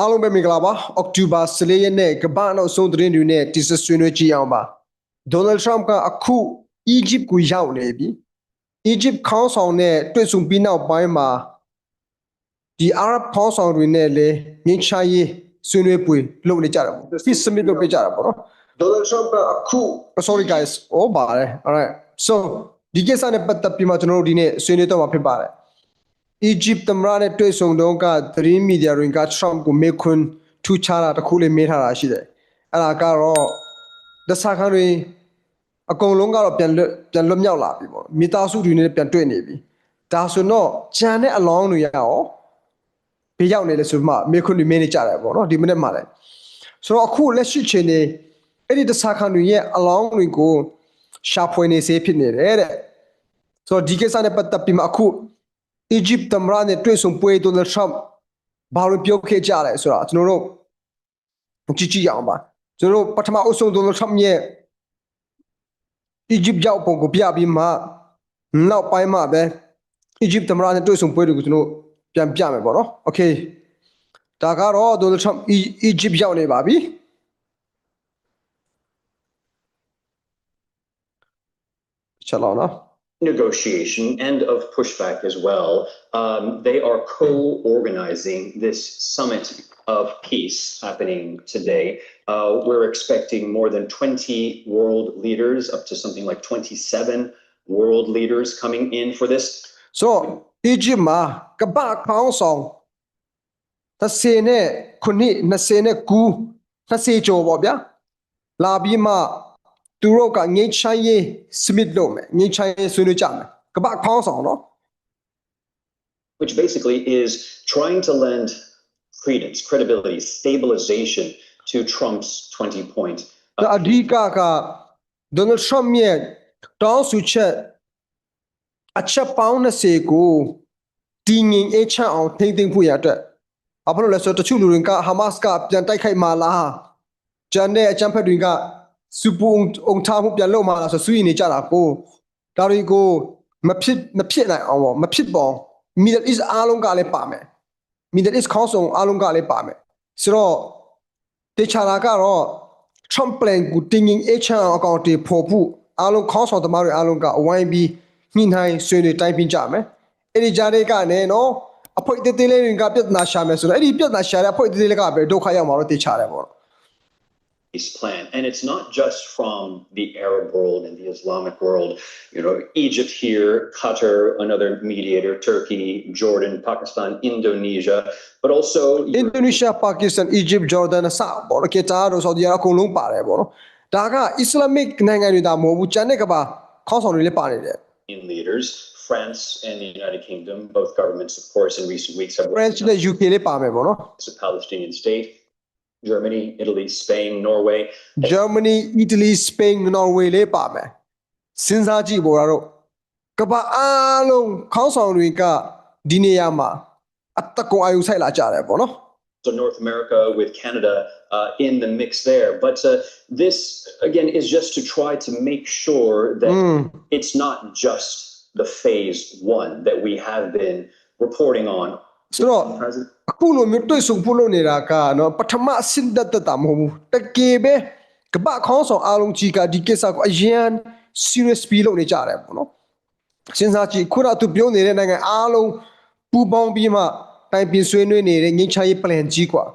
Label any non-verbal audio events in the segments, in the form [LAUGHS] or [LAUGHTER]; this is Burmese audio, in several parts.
အားလုံးပဲမင်္ဂလာပါအောက်တိုဘာ14ရက်နေ့ကမ္ဘာနောက်ဆုံးသတင်းတွေနဲ့တိစဆွေးနွေးကြည့်အောင်ပါဒေါ်နယ်ထရမ့်ကအခုအီဂျစ်ကိုရောက်နေပြီအီဂျစ်ခေါင်းဆောင်နဲ့တွေ့ဆုံပြီးနောက်ပိုင်းမှာဒီအာရဗ်ခေါင်းဆောင်တွေနဲ့လည်းငင်းချရေးဆွေးနွေးပွဲလုပ်နေကြတယ်ပေါ့ဖစ်စမစ်လုပ်ပေးကြတာပေါ့နော်ဒေါ်နယ်ထရမ့်ကအခု sorry guys ဟောပါတယ် alright so ဒီကိစ္စနဲ့ပတ်သက်ပြီးမှကျွန်တော်တို့ဒီနေ့ဆွေးနွေးတော့မှာဖြစ်ပါတယ် အီဂျစ်သမ္မတနဲ့တွေ့ဆုံတော့ကသတင်းမီဒီယာတွေကထရမ့်ကိုမေခွန်းထူချတာတစ်ခုလေးမေးထားတာရှိတယ်။အဲ့ဒါကတော့ဒဆာခန်တွေအကုန်လုံးကတော့ပြန်လွတ်ပြန်လွတ်မြောက်လာပြီပေါ့။မိသားစုတွေနဲ့ပြန်တွေ့နေပြီ။ဒါဆိုတော့ဂျန်တဲ့အလောင်းတွေရောဘေးရောက်နေလဲဆိုမှမေခွန်းတွေမေးနေကြတယ်ပေါ့နော်ဒီမိနစ်မှလည်းဆိုတော့အခုလက်ရှိချိန်နေအဲ့ဒီဒဆာခန်တွေရဲ့အလောင်းတွေကိုရှာဖွေနေစေဖြစ်နေတယ်တဲ့။ဆိုတော့ဒီကိစ္စနဲ့ပတ်သက်ပြီးမှအခု အီဂျစ်သမ္မတနဲ့တွေ့ဆုံပွဲဒေါ်နယ်ထရမ့်ဘာလို့ပြောခဲ့ကြလဲဆိုတာကျွန်တော်တို့ကြည့်ကြည့်ရအောင်ပါကျွန်တော်တို့ပထမအဆုံးဒေါ်နယ်ထရမ့်ရဲ့အီဂျစ်ရောက်ပုံကိုပြပြီးမှနောက်ပိုင်းမှာပဲအီဂျစ်သမ္မတနဲ့တွေ့ဆုံပွဲတွေကိုကျွန်တော်ပြန်ပြမယ်ပေါ့နော်โอเคဒါကတော့ဒေါ်နယ်ထရမ့်အီဂျစ်ရောက်နေပါပြီချက်လောက်နော် negotiation and of pushback as well. Um, they are co organizing this summit of peace happening today. Uh, we're expecting more than 20 world leaders, up to something like 27 world leaders coming in for this. So, Ijima, Kabak Pausong, Tasene Kuni, Nasene Ku, Tasee Jobobia, Labima. သူတို့ကငိမ့်ချိုင်းရေးစမစ်လုပ်မယ်ငိမ့်ချိုင်းရေးဆွေးနွေးကြမယ်ကပ္ပခေါင်းဆောင်နော် which basically is trying to lend credence, credibility, stabilization to Trump's 20 point. ဒါအဓိကကဒေါ်နယ်ထရမ့်ရဲ့တောင်းဆိုချက်အချက်ပေါင်း20ကိုတည်ငြိမ်အေးချမ်းအောင်ထိမ့်သိမ့်ဖို့ရအတွက်ဘာဖြစ်လို့လဲဆိုတော့တချို့လူတွေကဟာမတ်စ်ကပြန်တိုက်ခိုက်မှာလားဂျန်တဲ့အကြမ်းဖက်တွေက စူပူအောင်ထားမှုပြန်လုပ်မှာလားဆိုဆွေးနေကြတာကိုဒါတွေကိုမဖြစ်မဖြစ်နိုင်အောင်ပေါ့မဖြစ်ပေါ် Middle East အားလုံးကလည်းပါမယ် Middle East Council အားလုံးကလည်းပါမယ်ဆိုတော့တေချာလာကတော့ Trump plan ကိုတင်းငင် H အကောင့်တွေပေါ်ဖို့အားလုံးခေါင်းဆောင်သမားတွေအားလုံးကဝိုင်းပြီးညှိနှိုင်းဆွေးနွေးတိုင်းပြကြမယ်အဲ့ဒီကြားတွေကလည်းနော်အဖွဲတေးသေးလေးတွေကပြဿနာရှာမယ်ဆိုတော့အဲ့ဒီပြဿနာရှာတဲ့အဖွဲတေးသေးလေးကပဲဒုက္ခရောက်မှာတော့တေချာတယ်ပေါ့ peace plan. And it's not just from the Arab world and the Islamic world. You know, Egypt here, Qatar, another mediator, Turkey, Jordan, Pakistan, Indonesia, but also အင်ဒိုနီးရှားပါကစ္စတန်အီဂျစ်ဂျော်ဒန်အစပေါ့နော်ကတာတို့ဆော်ဒီအာအကုန်လုံးပါတယ်ပေါ့နော်ဒါကအစ္စလာမစ်နိုင်ငံတွေဒါမဟုတ်ဘူးကျန်တဲ့ကပါခေါင်းဆောင်တွေလည်းပါနေတယ် European leaders. France and the United Kingdom, both governments, of course, in recent weeks have French နဲ့ UK လေးပါမယ်ပေါ့နော် a Palestinian state. Germany, Italy, Spain, Norway, Germany Italy Spain Norway လေးပါမယ်စဉ်းစားကြည့်ပေါ်တော့ကမ္ဘာအားလုံးခေါင်းဆောင်တွေကဒီနေရာမှာအတကုံအယူဆိုင်လာကြတယ်ပေါ့နော် so North America with Canada uh, in the mix there. But uh, this, again, is just to try to make sure that Mm. it's not just the phase one that we have been reporting on. ဆိုတော့ President အခုလိုမျိုးတွေ့ဆုံဖို့လုပ်နေတာကနော်ပထမအဆင့်တက်တက်တာမဟုတ်ဘူးတကယ်ပဲကမ္ဘာခေါင်းဆောင်အားလုံးကြီးကဒီကိစ္စကိုအရင် serious ပြီးလုပ်နေကြတယ်ပေါ့နော်စဉ်းစားကြည့်ခုနကသူပြောနေတဲ့နိုင်ငံအားလုံးပူပေါင်းပြီးမှတိုင်ပင်ဆွေးနွေးနေတဲ့ငင်းချရေး plan ကြီးกว่า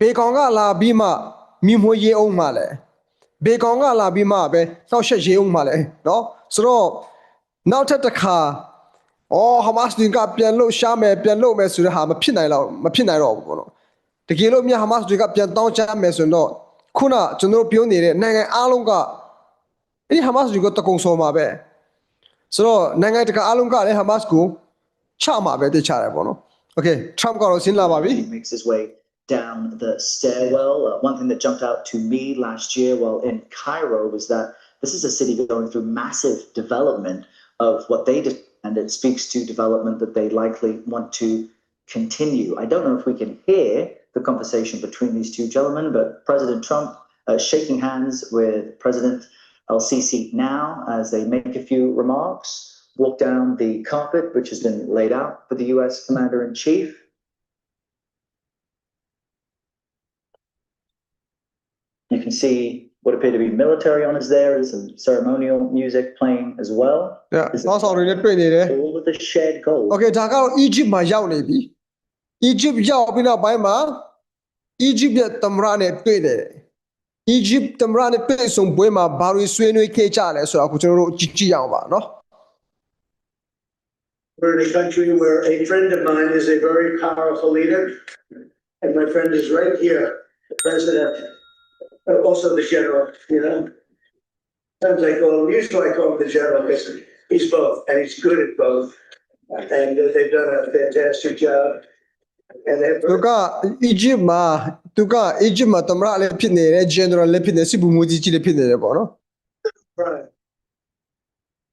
ဘေကောင်ကလာပြီးမှမြင်မွေးရေးအောင်မှလဲဘေကောင်ကလာပြီးမှပဲနှောက်ရှက်ရေးအောင်မှလဲနော်ဆိုတော့နောက်ထပ်တစ်ခါ ။အော်ဟမတ်စ်တွေကပြန်လို့ရှားမယ်ပြန်လို့မယ်ဆိုတဲ့ဟာမဖြစ်နိုင်တော့မဖြစ်နိုင်တော့ဘူးပေါ့နော်။တကယ်လို့မြဟမတ်စ်တွေကပြန်တောင်းချမယ်ဆိုရင်တော့ခုနကျွန်တော်ပြောနေတဲ့နိုင်ငံအားလုံးကအဲ့ဒီဟမတ်စ်တွေကတကုံစော်မှာပဲ။ဆိုတော့နိုင်ငံတကာအားလုံးကလည်းဟမတ်စ်ကိုချမှာပဲတချရတယ်ပေါ့နော်။ Okay, Trump ကတော့ဆင်းလာပါပြီ။ makes his way down the stairwell. Uh, one thing that jumped out to me last year while in Cairo was that this is a city going through massive development of what they and it speaks to development that they likely want to continue. I don't know if we can hear the conversation between these two gentlemen, but President Trump uh, shaking hands with President El Sisi now as they make a few remarks, walk down the carpet which has been laid out for the U.S. Commander in Chief. You can see what appear to be military honors there. There's some ceremonial music playing as well. တဲ့သောဆောင်တွေနဲ့တွေ့နေတယ် All with the shared goal. Okay ဒါကတော့ Egypt မှာရောက်နေပြီ Egypt ရောက်ပြီးနောက်ပိုင်းမှာ Egypt ရဲ့သမ္မတနဲ့တွေ့နေတယ် Egypt သမ္မတနဲ့တွေ့ဆုံပွဲမှာဘာတွေဆွေးနွေးခဲ့ကြလဲဆိုတော့အခုကျွန်တော်တို့ကြည့်ကြည့်အောင်ပါနော် We're in a country where a friend of mine is a very powerful leader. And my friend is right here, the president, uh, also the general, you know. Sometimes I call him, usually I call him the general because he's both and he's good at both. And uh, they've done a fantastic job. And they're သူက Egypt မှာသူက Egypt မှာသမ္မတလည်းဖြစ်နေတယ် general လည်းဖြစ်နေစစ်ဗိုလ်မှူးကြီးကြီးလည်းဖြစ်နေတယ်ပေါ့နော် Right.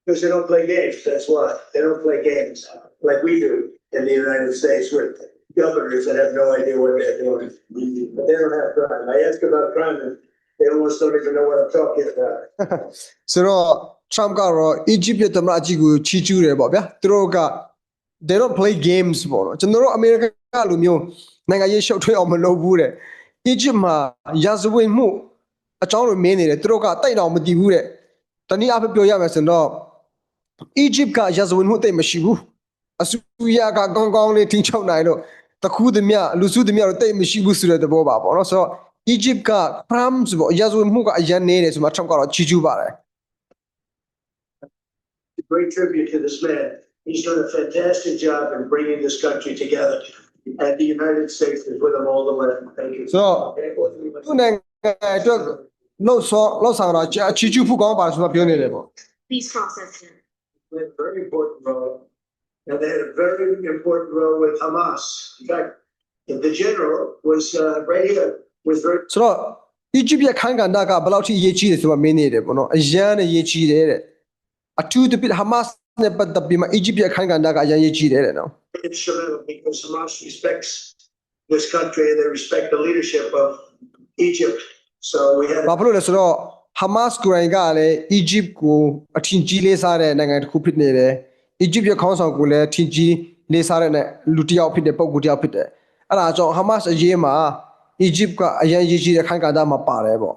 Because they don't play games, that's why. They don't play games like we do in the United States with governors that have no idea what they're doing. But they don't have crime. I ask about crime and they almost don't even know what I'm talking about. ဆိုတော့ Trump ကတော့ Egypt ရဲ့သမ္မတအကြီးကိုချီးကျူးတယ်ပေါ့ဗျာသူတို့က they don't play games ပေါ့နော်ကျွန်တော်တို့အမေရိကန်ကလူမျိုးနိုင်ငံရေးရှုပ်ထွေးအောင်မလုပ်ဘူးတဲ့ Egypt မှာရာဇဝတ်မှုအကြောင်းတွေမင်းနေတယ်သူတို့ကတိုက်တော်မတည်ဘူးတဲ့တနည်းအားဖြင့်ပြောရမယ်ဆိုတော့ Egypt ကရာဇဝတ်မှုတိတ်မရှိဘူးအစူရကကောင်းကောင်းလေးထိန်းချုပ်နိုင်လို့ တခုသမျှလူစုသမျှတော့တိတ်မရှိဘူးဆိုတဲ့သဘောပါပေါ့နော်ဆိုတော့ Egypt က crimes ပေါ့ရာဇဝတ်မှုကအရင်နေတယ်ဆိုမှ Trump ကတော့ချီးကျူးပါတယ် A Great tribute to this man. He's done a fantastic job in bringing this country together. And the United States is with him all the way. Thank you. So- သူ့နိုင်ငံအတွက်လှုပ်ဆော်လှုပ်ဆောင်တာချီးကျူးဖို့ကောင်းပါဆိုမှပြောနေတယ်ပေါ့ peace process here. played a very important role. And they had a very important role with Hamas. In fact, the general was uh, right here, was very ဆိုတော့ Egypt ရဲ့ခိုင်ကန္တာကဘယ်လောက်ထိအရေးကြီးတယ်ဆိုမှမင်းနေတယ်ပေါ့နော်အရန်နဲ့ရေးကြီးတယ်တဲ့အထူးသဖြင့် Hamas နဲ့ပတ်သက်ပြီးမှ Egypt ရဲ့ခိုင်ကန္တာကအရန်ရေးကြီးတယ်တဲ့နော် instrumental because Hamas respects this country and they respect the leadership of Egypt. So we had ဘာဖြစ်လို့လဲဆိုတော့ Hamas ကိုယ်တိုင်ကလည်း Egypt ကိုအထင်ကြီးလေးစားတဲ့နိုင်ငံတစ်ခုဖြစ်နေတယ် Egypt ရဲ့ခေါင်းဆောင်ကိုလည်းအထင်ကြီးလေးစားတဲ့လူတစ်ယောက်ဖြစ်တဲ့ပုံကူတစ်ယောက်ဖြစ်တယ်အဲ့ဒါကြောင့် Hamas အရေးမှာ Egypt ကအရန်ရေးကြီးတဲ့ခိုင်ကန္တာမှာပါတယ်ပေါ့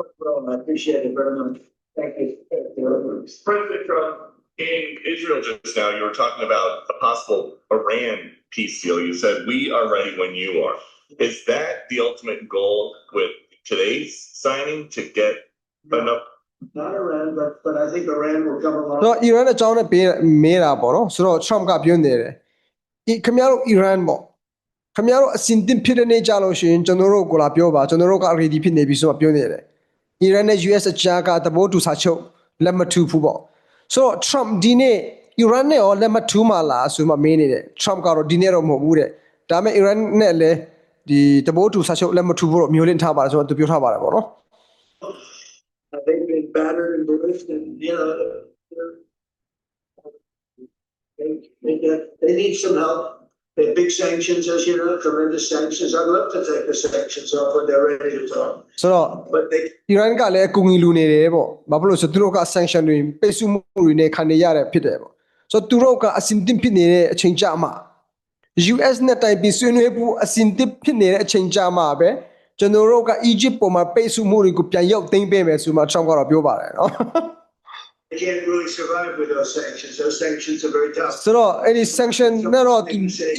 important role. I appreciate it very much. Thank you. President Trump, in Israel just now, you were talking about a possible Iran peace deal. You said, we are ready when you are. Is that the ultimate goal with today's signing to get enough? Not Iran, but, but I think Iran will come along. ဆိုတော့ Iran အကြောင်းနဲ့ပေးမေးတာပေါ့နော်ဆိုတော့ Trump ကပြောနေတယ်ဒီခင်ဗျားတို့ Iran ပေါ့ခင်ဗျားတို့အစင်တင်ဖြစ်တဲ့နေ့ကြလို့ရှိရင်ကျွန်တော်တို့ကိုလာပြောပါကျွန်တော်တို့က ready ဖြစ်နေပြီဆိုတော့ပြောနေတယ် Iran နဲ့ US အကြားကသဘောတူစာချုပ်လက်မထူဘူးပေါ့ဆိုတော့ Trump ဒီနေ့ Iran နဲ့ရောလက်မထူမှလားဆိုမှမေးနေတယ် Trump ကတော့ဒီနေ့တော့မဟုတ်ဘူးတဲ့ဒါပေမဲ့ Iran နဲ့လည်းဒီသဘောတူစာချုပ်လက်မထူဘူးတော့မျိုးလင့်ထားပါတယ်ဆိုတော့သူပြောထားပါတယ်ပေါ့နော် Uh, They've been battered and bruised and, you know, they're- they, they get, they need some help. They have big sanctions, as you know, tremendous sanctions. I'd love to take the sanctions off when they're ready to talk, ဆိုတော့ but they အီရန်ကလည်းအကူအညီလူနေတယ်ပေါ့ဘာဖြစ်လို့လဲဆိုတော့သူတို့က sanction တွေပိတ်ဆို့မှုတွေနဲ့ခံနေရတဲ့ဖြစ်တယ်ပေါ့ဆိုတော့သူတို့ကအစင်တင်ဖြစ်နေတဲ့အချိန်ကြာမှ US နဲ့တိုင်ပြီးဆွေးနွေးဖို့အစင်တင်ဖြစ်နေတဲ့အချိန်ကြာမှပဲ ကျွန်တော်တို့က Egypt ပေါ်မှာပိတ်ဆို့မှုတွေကိုပြန်ရောက်သိမ်းပေးမယ်ဆိုမှ Trump ကတော့ပြောပါတယ်နော် they can't really survive with those sanctions. Those sanctions are very tough. ဆိုတော့အဲ့ဒီ sanction နဲ့တော့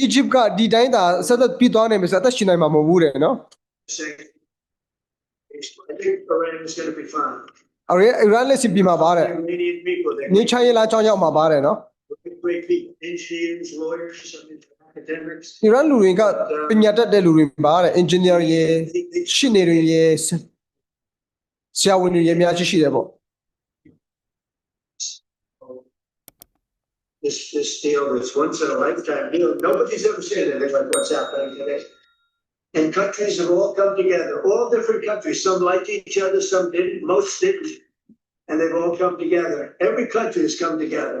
Egypt ကဒီတိုင်းသာဆက်သက်ပြီးသွားနိုင်မယ်ဆိုတော့အသက်ရှင်နိုင်မှာမဟုတ်ဘူးတဲ့နော် Sanctions. I think Iran is gonna be fine. အဲ့ဒီ Iran လည်းစင်ပြီးမှာပါတယ် Iranian people, ငြိ they're မ်းချမ်းရေးလားကြောင်းရောက်မှာပါတယ်နော် great people, engineers, lawyers, I mean, academics. Iran လူတွေကပညာတတ်တဲ့လူတွေပါတယ် engineer ရေ They- they- ရှင်းနေတွေရေဆဆရာဝန်တွေရေအများကြီးရှိတယ်ပေါ့ this, this deal that's once in a lifetime deal. Nobody's ever seen anything like what's happening today. And countries have all come together, all different countries. Some liked each other, some didn't, most didn't. And they've all come together. Every country has come together.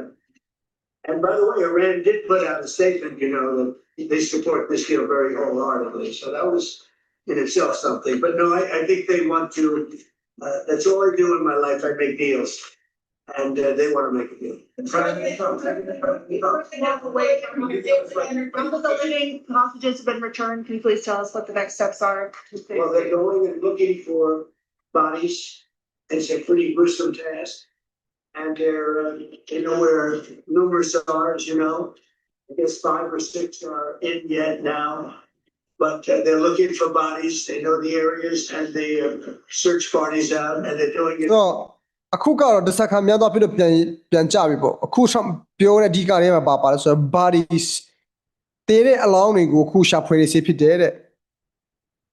And by the way, Iran did put out a statement, you know, that they support this deal very wholeheartedly. So that was in itself something. But no, I, I think they want to, uh, that's all I do in my life. I make deals. And uh, they want to make a deal. Some of the living hostages have been returned. Can you please tell us what the next steps are? Well, they're going and looking for bodies. It's a pretty gruesome task. And they're, uh, they know where numerous are, as you know. I guess five or six are in yet now. But uh, they're looking for bodies. They know the areas and they uh, search parties out and they're doing it. ဆိုတော့အခုကတော့တစ်ဆက်ခံများသွားပြီးတော့ပြန်ပြန်ကြပြီပေါ့အခုရှောင်းပြောတဲ့အဓိကလေးမှာပါပါတယ်ဆိုတော့ bodies တေးတဲ့အလောင်းတွေကိုအခုရှာဖွေနေစေဖြစ်တယ်တဲ့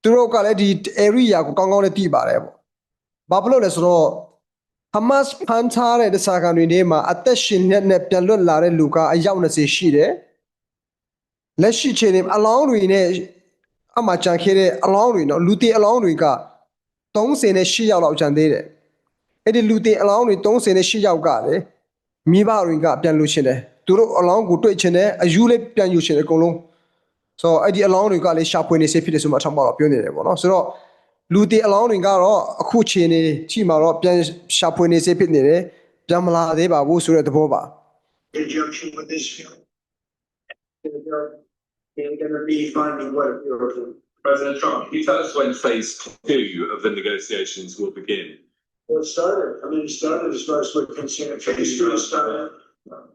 သူတို့ကလည်းဒီ area ကိုကောင်းကောင်းလေးသိပါတယ်ပေါ့ဘာဖြစ်လို့လဲဆိုတော့ Hamas ဖန်ထားတဲ့တစ်ဆက်ခံတွေထဲမှာအသက်ရှင်ရက်နဲ့ပြန်လွတ်လာတဲ့လူကအယောက်20ရှိတယ်လက်ရှိချိန်မှာအလောင်းတွေနဲ့အမှကြံခဲ့တဲ့အလောင်းတွေနော်လူတေအလောင်းတွေက38ယောက်လောက်ကြံသေးတယ်အဲ့ဒီလူတင်အလောင်းတွေ38ယောက်ကလည်းမိဘတွေကပြန်လူရှင်တယ်သူတို့အလောင်းကိုတွေ့ချင်တယ်အယူလေးပြန်ယူရှင်တယ်အကုန်လုံးဆိုတော့အဲ့ဒီအလောင်းတွေကလည်းရှာဖွေနေစေဖြစ်တယ်ဆိုမှအထောက်ပါတော့ပြောနေတယ်ပေါ့နော်ဆိုတော့ လူတင်အလောင်းတွေကတော့အခုချိန်နေချိမှာတော့ပြန်ရှာဖွေနေစေဖြစ်နေတယ်ပြန်မလာသေးပါဘူးဆိုတဲ့သဘောပါ conjunction with this film. They're gonna be finding what you're. President Trump, can you tell us when phase two of the negotiations will begin? Well, it started, I mean, it started as far as we're concerned, phase two is started.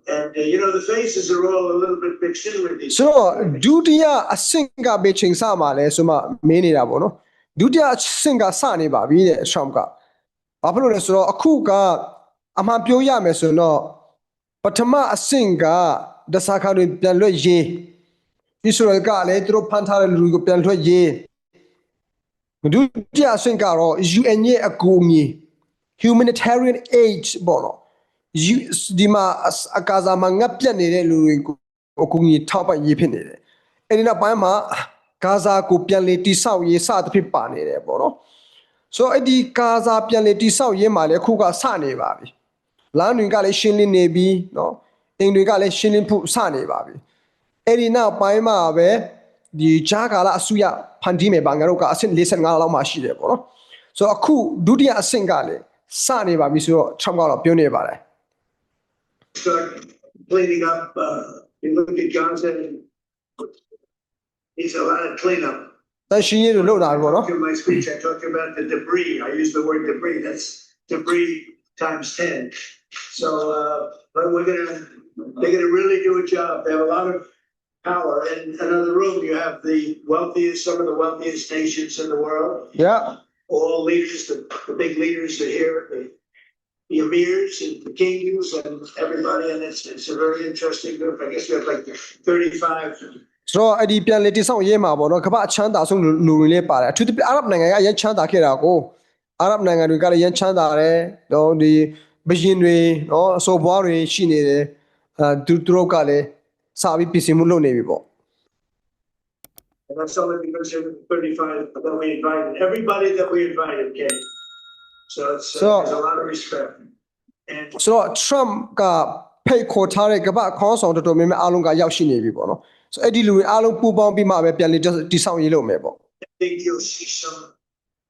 And, uh, you know, the phases are all a little bit mixed in with these. ဆိုတော့ဒုတိယအဆင့်ကပဲချိန်ဆမှာလဲဆိုမှမင်းနေတာပေါ့နော် ဒုတိယအဆင့်ကစနေပါပြီတဲ့ Trump ကဘာဖြစ်လို့လဲဆိုတော့အခုကအမှန်ပြောရမယ်ဆိုတော့ပထမအဆင့်ကဒသခါတွေပြန်လွှတ်ရေးဣသရေလကလည်းသူတို့ဖန်ထားတဲ့လူတွေကိုပြန်လွှတ်ရေးဒုတိယအဆင့်ကတော့ UN ရဲ့အကူအညီ humanitarian aid ပေါ့နော် You- ဒီမှာအစအကာဇာမှာငတ်ပြတ်နေတဲ့လူတွေကိုအကူအညီထောက်ပံ့ရေးဖြစ်နေတယ်။အဲဒီနောက်ပိုင်းမှာ ဂါဇာကိုပြန်လေတိဆောက်ရေးစသဖြင့်ပါနေတယ်ပေါ့နော်။ဆိုတော့အဲ့ဒီဂါဇာပြန်လေတိဆောက်ရေးမှာလည်းအခုကစနေပါပြီ။လမ်းတွေကလည်းရှင်းလင်းနေပြီနော်။အိမ်တွေကလည်းရှင်းလင်းဖို့စနေပါပြီ။အဲ့ဒီနောက်ပိုင်းမှာပဲဒီဂျာကာလာအစုရဖန်တီးမယ်ဘာငါတို့ကအဆင့်45လောက်မှရှိတယ်ပေါ့နော်။ဆိုတော့အခုဒုတိယအဆင့်ကလည်းစနေပါပြီဆိုတော့ Trump ကတော့ပြောနေပါတယ်။ Start cleaning up, uh, you look at Johnson. He's a lot of cleanup. တန်ရှင်းရေးတွေလုပ်တာပဲပေါ့နော် In my speech, I talked about the debris. I used the word debris. That's debris times ten. So, uh, but we're gonna, they're gonna really do a job. They have a lot of power. In another room, you have the wealthiest, some of the wealthiest nations in the world. yeah All leaders, the, the big leaders are here, the, the emirs and the kings and everybody. And it's, it's a very interesting group. I guess we have like thirty-five ဆိုတော့အဲ့ဒီပြန်လေတိဆောင်ရေးမှာပေါ့နော်ကမ္ဘာအချမ်းသာဆုံးလူလူတွေလည်းပါတယ်အထူးသဖြင့်အာရဗ်နိုင်ငံကရန်ချမ်းသာခဲ့တာကိုအာရဗ်နိုင်ငံတွေကလည်းရန်ချမ်းသာတယ်တော့ဒီဘရင်တွေနော်အစောဘွားတွေရှိနေတယ်အဲသူသူတို့ကလည်းစာပြီးပြင်ဆင်မှုလုပ်နေပြီပေါ့ And that's only because there were thirty-five that we invited, everybody that we invited came. So it's, So- uh, there's a lot of respect. And ဆိုတော့ Trump ကဖိတ်ခေါ်ထားတဲ့ကမ္ဘာခေါင်းဆောင်တော်တော်များများအားလုံးကရောက်ရှိနေပြီပေါ့နော် ဆိုတော့အဲ့ဒီလူတွေအားလုံးပူးပေါင်းပြီးမှပဲပြန်လေတိဆောင်ရေးလုပ်မယ်ပေါ့ I think you'll see some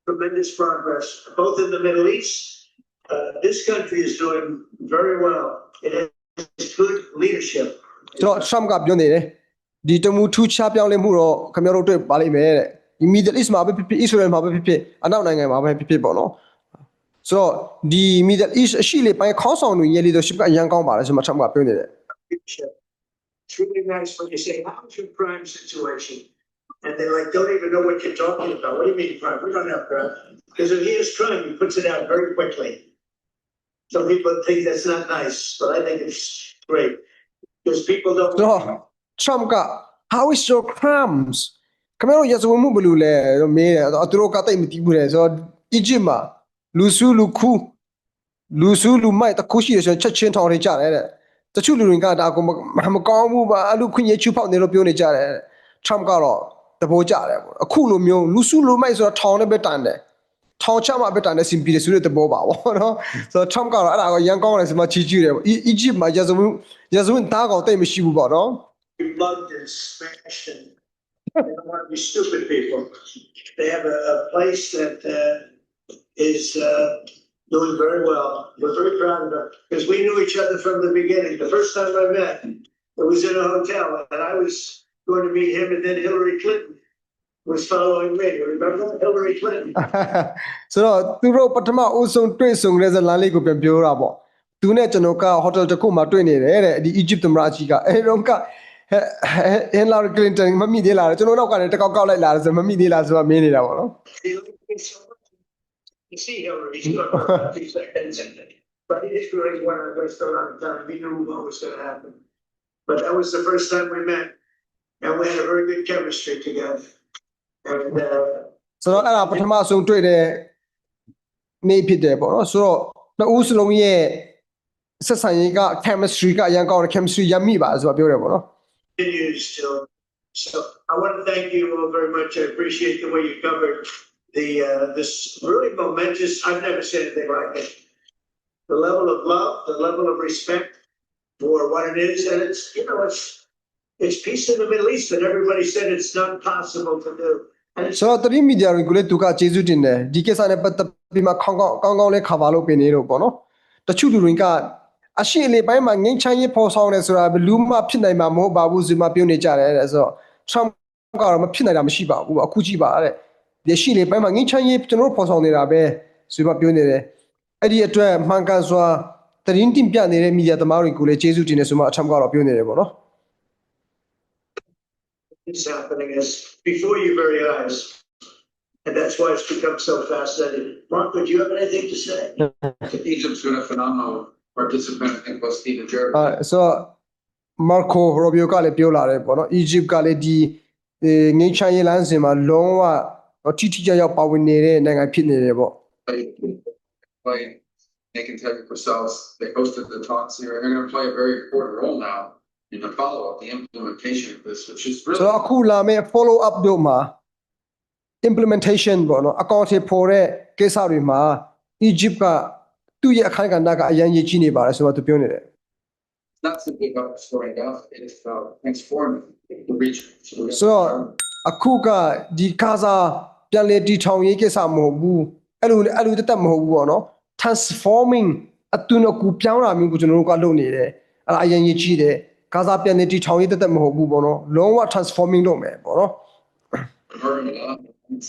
tremendous progress, both in the Middle East. Uh, this country is doing very well. It has good leadership. ဆိုတော့ Trump ကပြောနေတယ်ဒီတမှုထူးခြားပြောင်းလဲမှုတော့ခင်ဗျားတို့တွေ့ပါလိမ့်မယ်တဲ့ဒီ Middle East မှာပဲဖြစ်ဖြစ် Israel မှာပဲဖြစ်ဖြစ်အနောက်နိုင်ငံမှာပဲဖြစ်ဖြစ်ပေါ့နော်ဆိုတော့ဒီ Middle East အရှိလေပိုင်းခေါင်းဆောင်တွေရဲ့ leadership ကအရန်ကောင်းပါတယ်ဆိုမှ Trump ကပြောနေတယ် leadership. It's really nice when you say, how's your crime situation? And they like, don't even know what you're talking about. What do you mean crime? We don't have crime. Because if he has crime, he puts it out very quickly. Some people think that's not nice, but I think it's great. Because people don't. ဆိုတော့ Trump က how is your crimes ခင်ဗျားတို့ရစဝမှုဘယ်လိုလဲတော့မေးတယ်သူတို့ကတိတ်မသိဘူးလေဆိုတော့ Egypt မှာလူစုလူခူလူစုလူမိုက်တခုရှိရဆိုရင်ချက်ချင်းထောင်နေကြတယ်တဲ့ တချို့လူတွေကဒါကိုမမကောင်းဘူးပါအလူခွင့်ရချူဖောက်နေလို့ပြောနေကြတယ်တဲ့ Trump ကတော့တဘောကြတယ်ပေါ့အခုလိုမျိုးလူစုလူမိုက်ဆိုတော့ထောင်နဲ့ပဲတန်တယ်ထောင်ချမှာပဲတန်တယ်စင်ပြီးတယ်ဆိုတဲ့တဘောပါပေါ့နော်ဆိုတော့ Trump ကတော့အဲ့ဒါကိုရန်ကောင်းတယ်ဆိုမှချီးကျူးတယ်ပေါ့ E- Egypt မှာရစဝရစဝတားကောင်တိတ်မရှိဘူးပေါ့နော် mugged and smashed and they don't want to be stupid people. They have a, a place that, uh, is, uh, doing very well. We're very proud of her because we knew each other from the beginning. The first time I met, it was in a hotel and I was going to meet him and then Hillary Clinton was following me. Remember Hillary Clinton? [LAUGHS] ဆိုတော့သူတို့ပထမအဦးဆုံးတွေ့ဆုံတဲ့ဇတ်လန်းလေးကိုပြန်ပြောတာပေါ့သူနဲ့ကျွန်တော်ကဟိုတယ်တစ်ခုမှာတွေ့နေတယ်တဲ့ဒီအီဂျစ်သမ္မတကြီးကအဲတော့ကဟဟန်လာကလင်တန်မမိသေးလားကျွန်တော်နောက်ကနေတစ်ကောက်ကောက်လိုက်လာတယ်ဆိုမမိသေးလားဆိုတာမင်းနေတာပေါ့နော် [LAUGHS] You see Hillary, he's going to two seconds. But he just really wanted to go start on time. He knew what was going to happen. But that was the first time we met. And we had a very good chemistry together. And, uh, ဆိုတော့အဲ့ဒါပထမဆုံးတွေ့တဲ့နေ့ဖြစ်တယ်ပေါ့နော်ဆိုတော့နှစ်ဦးစလုံးရဲ့ဆက်ဆံရေးက chemistry ကအရင်ကောင်းတယ် chemistry ရမိပါဆိုတာပြောတယ်ပေါ့နော် continues to. So I want to thank you all very much. I appreciate the way you covered the, uh, this really momentous, I've never seen anything like it. The level of love, the level of respect for what it is, and it's, you know, it's, it's peace in the Middle East, and everybody said it's not possible to do. And it's ဆိုတော့သတင်းမီဒီယာတွေကိုလည်းသူကကျေးဇူးတင်တယ်ဒီကိစ္စနဲ့ပတ်သက်ပြီးမှခေါင်းကောင်းကောင်းကောင်းလေးခါပါလို့ပြင်နေတော့ပေါ့နော်တချို့လူတွေကအရှိအလေပိုင်းမှာငိမ့်ချမ်းရေးပေါ်ဆောင်တယ်ဆိုတာဘယ်လူမှဖြစ်နိုင်မှာမဟုတ်ပါဘူးဆိုမှပြောနေကြတယ်တဲ့ဆိုတော့ Trump ကတော့မဖြစ်နိုင်တာမရှိပါဘူးအခုကြည့်ပါတဲ့ ဒီရှိလေပိုင်းမှာငိမ့်ချမ်းရေးကျွန်တော်တို့ပေါ်ဆောင်နေတာပဲဆိုမှပြောနေတယ်အဲ့ဒီအတွက်မှန်ကန်စွာသတင်းတင်ပြနေတဲ့မီဒီယာသမားတွေကိုလည်းကျေးဇူးတင်တယ်ဆိုမှ Trump ကတော့ပြောနေတယ်ပေါ့နော် it's happening is before your very eyes. And that's why it's become so fascinating. Marco, do you have anything to say? Egypt's been a phenomenal participant, I think, was Stephen Gerrard. အဲဆိုတော့မာကိုရိုဘီယိုကလည်းပြောလာတယ်ပေါ့နော်အီဂျစ်ကလည်းဒီအဲငိမ့်ချမ်းရေးလမ်းစဉ်မှာလုံးဝ ထိထိကြရောက်ပါဝင်နေတဲ့နိုင်ငံဖြစ်နေတယ်ပေါ့ Play, they can tell you themselves, they hosted the talks here, and they're gonna play a very important role now in the follow-up, the implementation of this, which is ဆိုတော့ really. အခုလာမယ့် follow up တို့မှာ implementation ပေါ့နော်အကောင့်ထဲပေါ်တဲ့ကိစ္စတွေမှာ Egypt ကသူ့ရဲ့အခန်းကဏ္ဍကအရင်ရည်ကြီးနေပါတယ်ဆိုတော့သူပြောနေတယ် It's not simply about restoring Gaza, it's about transforming the region. So we're gonna- ဆိုတော့အခုကဒီကာဇာ ပြန်လေတီထောင်ရေးကိစ္စမဟုတ်ဘူးအဲ့လိုအဲ့လိုတက်တက်မဟုတ်ဘူးပေါ့နော် transforming အသွင်အကူပြောင်းတာမျိုးကိုကျွန်တော်တို့ကလုပ်နေတယ်အဲ့ဒါအရင်ရည်ကြီးတယ်ကာဇာပြန်လေတီထောင်ရေးတက်တက်မဟုတ်ဘူးပေါ့နော်လုံးဝ transforming လုပ်မယ်ပေါ့နော် Department of Defense,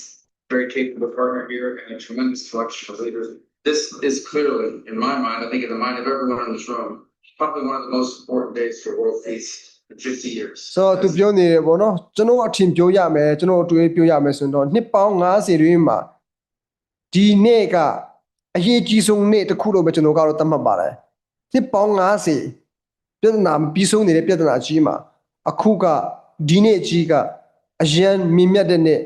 very capable partner here and a tremendous collection of leaders. This is clearly, in my mind, I think in the mind of everyone in this room, probably one of the most important days for world peace in fifty years. ဆိုတော့သူပြောနေတယ်ပေါ့နော်ကျွန်တော်အထင်ပြောရမယ်ကျွန်တော်အတွေ့အပြောရမယ်ဆိုရင်တော့နှစ်ပေါင်း90တွင်းမှာဒီနေ့ကအရေးကြီးဆုံးနေ့တစ်ခုလို့ပဲကျွန်တော်ကတော့သတ်မှတ်ပါတယ်နှစ်ပေါင်း90ပြဿနာမပြီးဆုံးနေတဲ့ပြဿနာကြီးမှာအခုကဒီနေ့အကြီးကအရန်မြင့်မြတ်တဲ့နေ့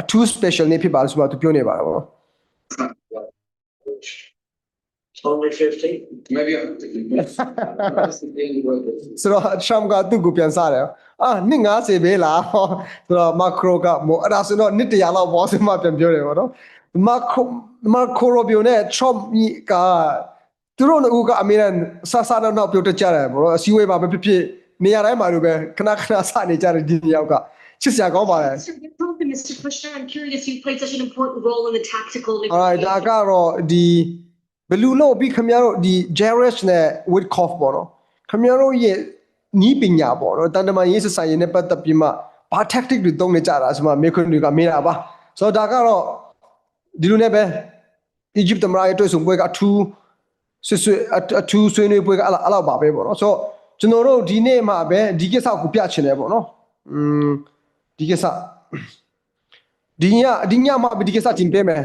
အထူး special နေ့ဖြစ်ပါလို့ဆိုတော့သူပြောနေပါတယ်ပေါ့နော် It's not like- Only fifty? Maybe I'm. That's the daily way it is. ဆိုတော့ Trump ကသူ့ကိုပြန်စားတယ်အာနှစ်90ပဲလားဟောဆိုတော့ Macro ကမို့အဲ့ဒါဆိုတော့နှစ်100လောက်ပေါ်စမှပြန်ပြောတယ်ပေါ့နော် Marco Marco Rubio နဲ့ Trump ကသူတို့နှစ်ဦးကအမေရိကန်ဆဆတော့နောက်ပြောတတ်ကြတယ်ပေါ့နော်အစည်းအဝေးမှာပဲဖြစ်ဖြစ်နေရာတိုင်းမှာလိုပဲခဏခဏစနေကြတယ်ဒီနှစ်ယောက်ကချစ်စရာကောင်းပါတယ် Mr. Republican, Mr. Kushner, I'm curious, you played such an important role in the tactical. alright ဒါကတော့ဒီ ဘလူးလို့ပြီးခင်ဗျားတို့ဒီ Jared နဲ့ Witkoff ပေါ့နော်ခင်ဗျားတို့ရဲ့နီးပညာပေါ့နော်တန်တမာရေးစဆိုင်ရေးနဲ့ပတ်သက်ပြီးမှဘာ tactic တွေသုံးနေကြတာဆိုမှမေခွန်းတွေကမေးတာပါဆိုတော့ဒါကတော့ဒီလိုနဲ့ပဲ Egypt တမရရဲ့တွေ့ဆုံပွဲကအထူးဆွဆွအအထူးဆွေးနွေးပွဲကအဲ့လောက်အဲ့လောက်ပါပဲပေါ့နော်ဆိုတော့ကျွန်တော်တို့ဒီနေ့မှာပဲဒီကိစ္စကိုပြချင်တယ်ပေါ့နော်อืมဒီကိစ္စဒီညဒီညမှာပဲဒီကိစ္စတင်ပေးမယ်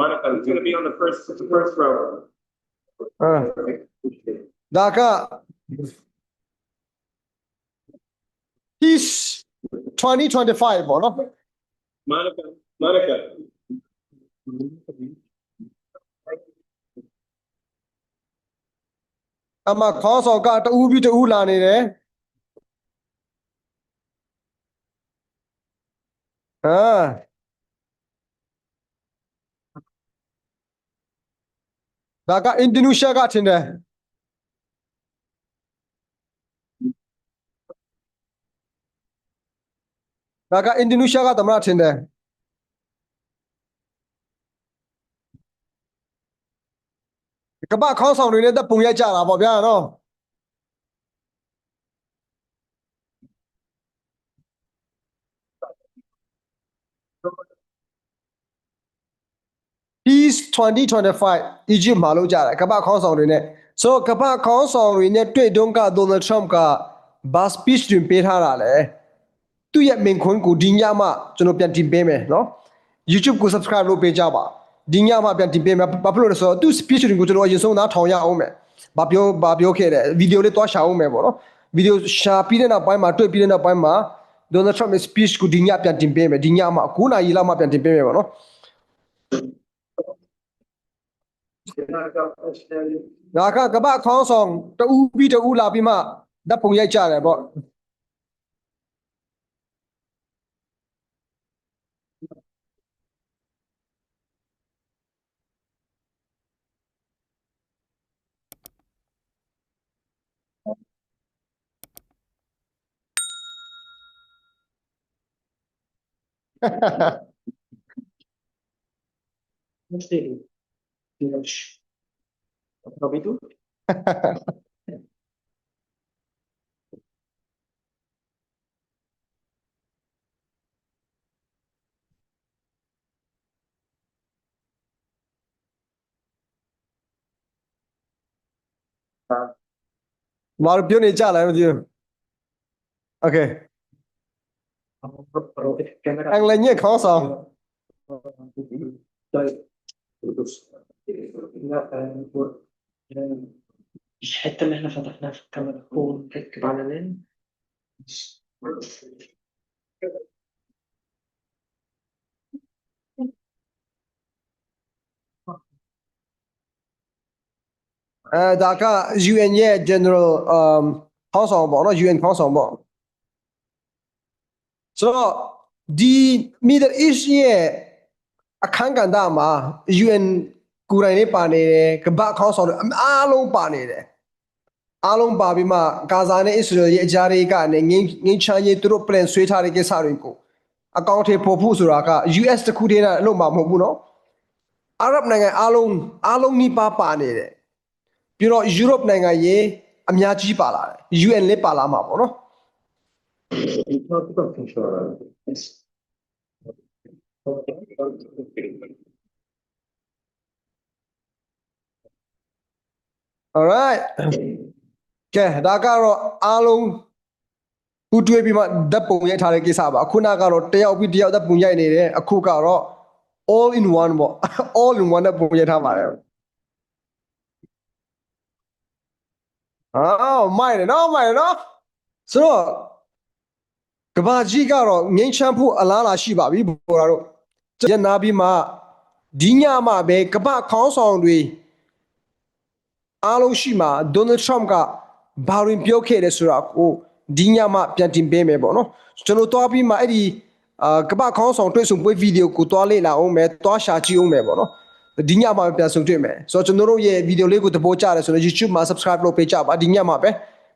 Monica, it's gonna be on the first, the first row. အာဒါက Peace 2025ပေါ့နော် Monica, Monica. အမခေါင်းဆောင်ကတူးပြီးတူးလာနေတယ်အာ ဒါကအင်ဒိုနီးရှားကထင်တယ်ဒါကအင်ဒိုနီးရှားကသမ္မတထင်တယ်ကမ္ဘာခေါင်းဆောင်တွေနဲ့တပ်ပုံရိုက်ကြတာပေါ့ဗျာနော် Peace 2025 Egypt မှာလုပ်ကြတယ်ကမ္ဘာခေါင်းဆောင်တွေနဲ့ဆိုတော့ကမ္ဘာခေါင်းဆောင်တွေနဲ့တွေ့တုန်းက Donald Trump က bus speech တွင်ပေးထားတာလေသူ့ရဲ့မင်ခွန်းကိုဒီညမှကျွန်တော်ပြန်တင်ပေးမယ်နော် YouTube ကို subscribe လုပ်ပေးကြပါဒီညမှပြန်တင်ပေးမယ်ဘာဖြစ်လို့လဲဆိုတော့သူ့ speech တွေကိုကျွန်တော်အရင်ဆုံးသားထောင်ရအောင်မယ်ဘာပြောဘာပြောခဲ့တယ်ဗီဒီယိုလေးတွားရှာအောင်မယ်ပေါ့နော်ဗီဒီယိုရှာပြီးတဲ့နောက်ပိုင်းမှာတွေ့ပြီးတဲ့နောက်ပိုင်းမှာ Donald Trump ရဲ့ speech ကိုဒီညပြန်တင်ပေးမယ်ဒီညမှ9နာရီလောက်မှပြန်တင်ပေးမယ်ပေါ့နော် ဒါကကပ္ပခေါင်းဆောင်တူပြီးတူလာပြီးမှဓာတ်ပုံရိုက်ကြတယ်ပေါ့မာပြောနေ Deus. Aproveito. Mà biểu này trả lại gì? Ok. Anh lấy nhé khó sao? Trời. لا da ka UN general um council no UN council so the middle east ye akhang kan da ma. UN ကိုယ်တိုင်လေးပါနေတယ်ကမ္ဘာခေါင်းဆောင်တွေအားလုံးပါနေတယ်အားလုံးပါပြီးမှဂါဇာနဲ့အစ္စရေးရဲ့အကြားတွေကနေငင်းငင်းချမ်းရေးသူတို့ plan ဆွဲထားတဲ့ကိစ္စတွေကိုအကောင့်ထဲပေါ်ဖို့ဆိုတာက US တခုတည်းနဲ့အလုပ်မှာမဟုတ်ဘူးနော်အာရဗ်နိုင်ငံအားလုံးအားလုံးနီးပါးပါနေတယ်ပြီးတော့ Europe နိုင်ငံရေအများကြီးပါလာတယ် UN လည်းပါလာမှာပေါ့နော် alright ကဲဒါကတော့အားလုံးပူတွေးပြီးမှဓာတ်ပုံရိုက်ထားတဲ့ကိစ္စပါအခုနကတော့တယောက်ပြီးတယောက်ဓာတ်ပုံရိုက်နေတယ်အခုကတော့ all in one ပေါ့ all in one ဓာတ်ပုံရိုက်ထားပါတယ်အာမိုက်တယ်နော်မိုက်တယ်နော်ဆိုတော့ကဘာကြီးကတော့ငိမ့်ချမ်းဖို့အလားလာရှိပါပြီဘော်လာတို့ညနာပြီးမှဒီညမှာပဲကပခေါင်းဆောင်တွေ အားလုံးရှိမှာဒေါ်နယ်ထရမ့်ကဘာရင်ပြောခဲ့တယ်ဆိုတာကိုဒီညမှာပြန်တင်ပေးမယ်ပေါ့နော်ကျွန်တော်တွားပြီးမှအဲ့ဒီအာကပခေါင်းဆောင်တွေ့ဆုံပွဲဗီဒီယိုကိုတွားလေ့လာအောင်မယ်တွားရှာကြည့်အောင်မယ်ပေါ့နော်ဒီညမှာပဲပြန်ဆုံတွေ့မယ်ဆိုတော့ကျွန်တော်တို့ရဲ့ဗီဒီယိုလေးကိုသဘောကျတယ်ဆိုတော့ YouTube မှာ subscribe လုပ်ပေးကြပါဒီညမှာပဲ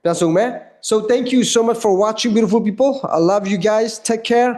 ပြန်ဆုံမယ် so thank you so much for watching beautiful people i love you guys take care